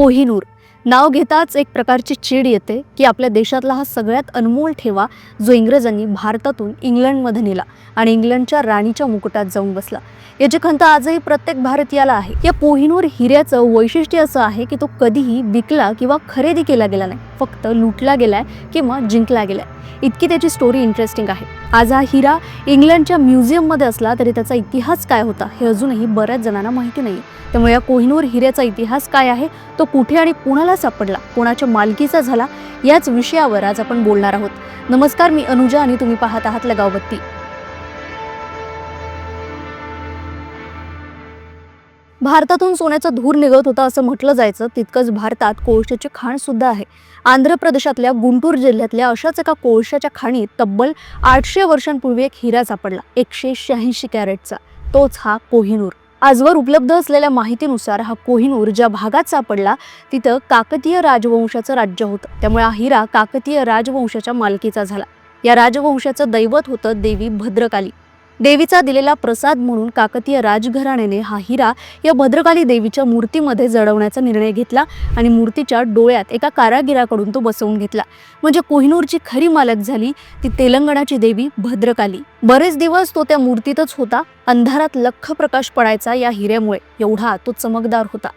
कोहिनूर नाव घेताच एक प्रकारची चीड येते की आपल्या देशातला हा सगळ्यात अनमोल ठेवा जो इंग्रजांनी भारतातून इंग्लंडमध्ये नेला आणि इंग्लंडच्या राणीच्या मुकुटात जाऊन बसला. याची खंत आजही प्रत्येक भारतीयाला आहे. या कोहिनूर हिऱ्याचं वैशिष्ट्य असं आहे की तो कधीही विकला किंवा खरेदी केला गेला नाही. फक्त लुटला गेलाय किंवा जिंकला गेलाय. इतकी त्याची स्टोरी इंटरेस्टिंग आहे. आज हा हिरा इंग्लंडच्या म्युझियममध्ये असला तरी त्याचा इतिहास काय होता हे अजूनही बऱ्याच जणांना माहिती नाही त्यामुळे या कोहिनूर हिऱ्याचा इतिहास काय आहे? तो कुठे आणि कुणाला सापडला? कोणाच्या मालकीचा झाला? याच विषयावर आज आपण बोलणार आहोत. नमस्कार मी अनुजा आणि तुम्ही पाहत आहात लगावबत्ती. भारतातून सोन्याचा धूर निघत होता असं म्हटलं जायचं. तितकंच भारतात कोळशाची खाण सुद्धा आहे. आंध्र प्रदेशातल्या गुंटूर जिल्ह्यातल्या अशाच एका कोळशाच्या खाणीत तब्बल आठशे वर्षांपूर्वी एक हिरा सापडला. एकशे शहाऐंशी कॅरेटचा. तोच हा कोहिनूर. आजवर उपलब्ध असलेल्या माहितीनुसार हा कोहिनूर ज्या भागात सापडला तिथं काकतीय राजवंशाचं राज्य होतं. त्यामुळे हा हिरा काकतीय राजवंशाच्या मालकीचा झाला. या राजवंशाचं दैवत होतं देवी भद्रकाली. देवीचा दिलेला प्रसाद म्हणून काकतीय राजघराण्याने हा हिरा या भद्रकाली देवीच्या मूर्तीमध्ये जडवण्याचा निर्णय घेतला आणि मूर्तीच्या डोळ्यात एका कारागिराकडून तो बसवून घेतला. म्हणजे कोहिनूरची खरी मालक झाली ती तेलंगणाची देवी भद्रकाली. बरेच दिवस तो त्या मूर्तीतच होता. अंधारात लख प्रकाश पडायचा या हिऱ्यामुळे एवढा तो चमकदार होता.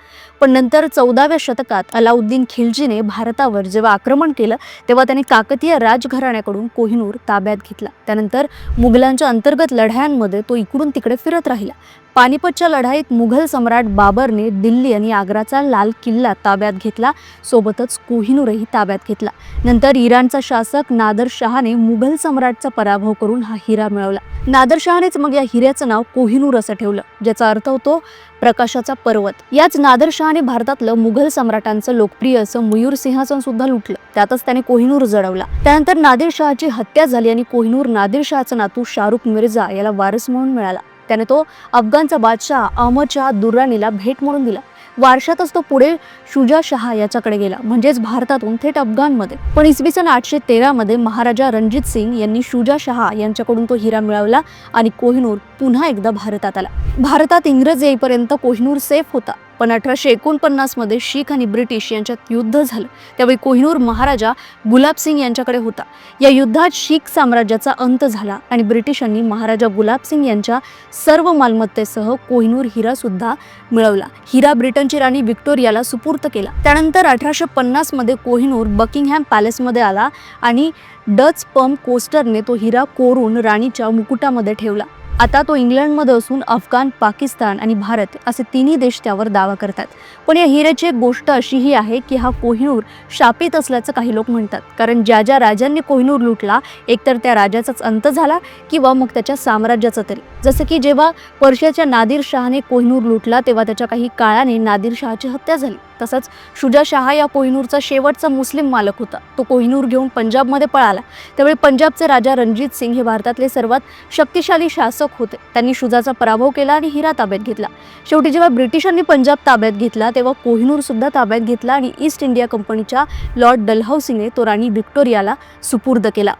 पण नंतर चौदाव्या शतकात अलाउद्दीन खिलजीने भारतावर जेव्हा आक्रमण केलं तेव्हा त्याने काकतीय राजघराण्याकडून कोहिनूर ताब्यात घेतला. त्यानंतर मुघलांच्या अंतर्गत लढायांमध्ये तो इकडून तिकडे फिरत राहिला. पानिपतच्या लढाईत मुघल सम्राट बाबरने दिल्ली आणि आग्राचा लाल किल्ला ताब्यात घेतला सोबतच कोहिनूरही ताब्यात घेतला. नंतर इराणचा शासक नादर शहाने मुघल सम्राटचा पराभव करून हा हिरा मिळवला. नादर शहानेच मग या हिऱ्याचं नाव कोहिनूर असं ठेवलं ज्याचा अर्थ होतो प्रकाशाचा पर्वत. याच नादर शहाने भारतातलं मुघल सम्राटांचं लोकप्रिय असं मयूर सिंहासन सुद्धा लुटलं. त्यातच त्याने कोहिनूर जडवला. त्यानंतर नादिर शहाची हत्या झाली आणि कोहिनूर नादिर शहाचा नातू शाहरुख मिर्झा याला वारस म्हणून मिळाला. त्याने तो अफगाणचा बादशाह अहमद दुर्राणीला भेट म्हणून दिला. वारशातच तो पुढे शुजा शहा याच्याकडे गेला. म्हणजेच भारतातून थेट अफगाणमध्ये. पण इसवी सन आठशे तेरामध्ये महाराजा रणजित सिंग यांनी शुजा शहा यांच्याकडून तो हिरा मिळवला आणि कोहिनूर पुन्हा एकदा भारतात आला. भारतात इंग्रज येईपर्यंत कोहिनूर सेफ होता. पण अठराशे एकोणपन्नासमध्ये शीख आणि ब्रिटिश यांच्यात युद्ध झालं. त्यावेळी कोहिनूर महाराजा गुलाब सिंग यांच्याकडे होता. या युद्धात शीख साम्राज्याचा अंत झाला आणि ब्रिटिशांनी महाराजा गुलाब सिंग यांच्या सर्व मालमत्तेसह कोहिनूर हिरा सुद्धा मिळवला. हिरा ब्रिटनची राणी व्हिक्टोरियाला सुपूर्त केला. त्यानंतर अठराशे पन्नासमध्ये कोहिनूर बकिंगहॅम पॅलेसमध्ये आला आणि डच पम कोस्टरने तो हिरा कोरून राणीच्या मुकुटामध्ये ठेवला. आता तो इंग्लंडमध्ये असून अफगाण पाकिस्तान आणि भारत असे तिन्ही देश त्यावर दावा करतात. पण या हिऱ्याची एक गोष्ट अशीही आहे की हा कोहिनूर शापित असल्याचं काही लोक म्हणतात. कारण ज्या ज्या राजांनी कोहिनूर लुटला एकतर त्या राजाचाच अंत झाला किंवा मग त्याच्या साम्राज्याचा तरी. जसं की जेव्हा पर्शियाच्या नादिर शहाने कोहिनूर लुटला तेव्हा त्याच्या काही काळाने नादिर शहाची हत्या झाली. तसंच शुजा शहा या कोहिनूरचा शेवटचा मुस्लिम मालक होता. तो कोहिनूर घेऊन पंजाबमध्ये पळाला. त्यावेळी पंजाबचे राजा रणजित सिंग हे भारतातले सर्वात शक्तिशाली शासक होते. त्यांनी शुजाचा पराभव केला आणि हिरा ताब्यात घेतला. शेवटी जेव्हा ब्रिटिशांनी पंजाब ताब्यात घेतला तेव्हा कोहिनूर सुद्धा ताब्यात घेतला आणि ईस्ट इंडिया कंपनीच्या लॉर्ड डलहौसीने तो राणी व्हिक्टोरियाला सुपूर्द केला.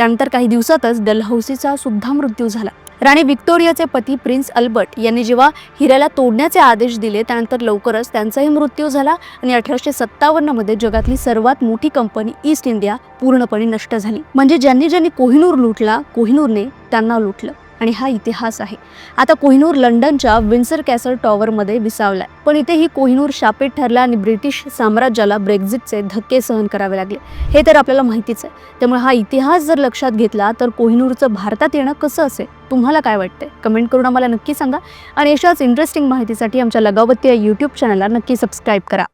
त्यानंतर काही दिवसातच डलहौसीचा सुद्धा मृत्यू झाला. राणी व्हिक्टोरियाचे पती प्रिन्स अल्बर्ट यांनी जेव्हा हिऱ्याला तोडण्याचे आदेश दिले त्यानंतर लवकरच त्यांचाही मृत्यू झाला आणि अठराशे सत्तावन्नमध्ये जगातली सर्वात मोठी कंपनी ईस्ट इंडिया पूर्णपणे नष्ट झाली. म्हणजे ज्यांनी ज्यांनी कोहिनूर लुटला कोहिनूरने त्यांना लुटलं. आणि हा इतिहास आहे. आता कोहिनूर लंडनच्या विन्सर कॅसल टॉवरमध्ये विसावलाय. पण इथे ही कोहिनूर शापित ठरला आणि ब्रिटिश साम्राज्याला ब्रेक्झिटचे धक्के सहन करावे लागले. हे तर आपल्याला माहितीच आहे. त्यामुळे हा इतिहास जर लक्षात घेतला तर कोहिनूरचं भारतात येणं कसं असेल? तुम्हाला काय वाटतंय? कमेंट करून आम्हाला नक्की सांगा. आणि अशाच इंटरेस्टिंग माहितीसाठी आमच्या लगावती या यूट्यूब चॅनलला नक्की सबस्क्राईब करा.